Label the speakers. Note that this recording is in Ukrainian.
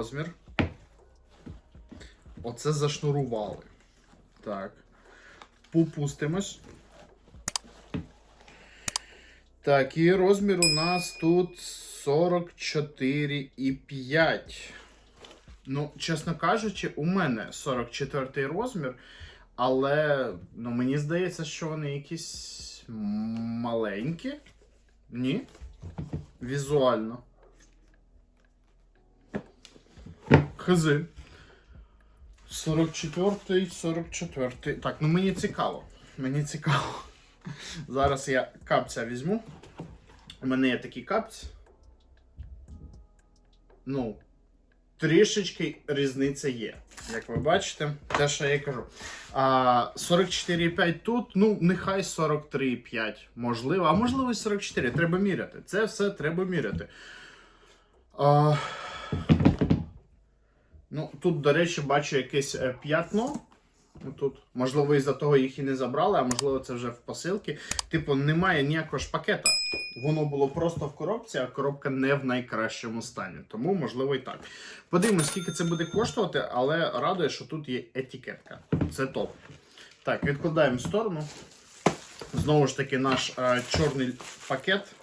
Speaker 1: розмір. Оце зашнурували. Так. Попустимось. Так, і розмір у нас тут 44,5. Ну, чесно кажучи, у мене 44 розмір, але ну, мені здається, що вони якісь маленькі. Ні. Візуально. Хзи. 44, 44. Так, ну мені цікаво. Мені цікаво. Зараз я капця візьму. У мене є такий капці. Ну, трішечки різниця є. Як ви бачите, те, що я кажу. А, 44,5 тут, ну, нехай 43,5. Можливо, а можливо і 44. Треба міряти. Це все треба міряти. А, ну, тут, до речі, бачу якесь е, п'ятно. Ну, Тут, можливо, із-за того їх і не забрали, а можливо, це вже в посилці. Типу, немає ніякого ж пакета. Воно було просто в коробці, а коробка не в найкращому стані. Тому, можливо, і так. Подивимось, скільки це буде коштувати, але радує, що тут є етикетка. Це топ. Так, відкладаємо в сторону. Знову ж таки, наш е, чорний пакет.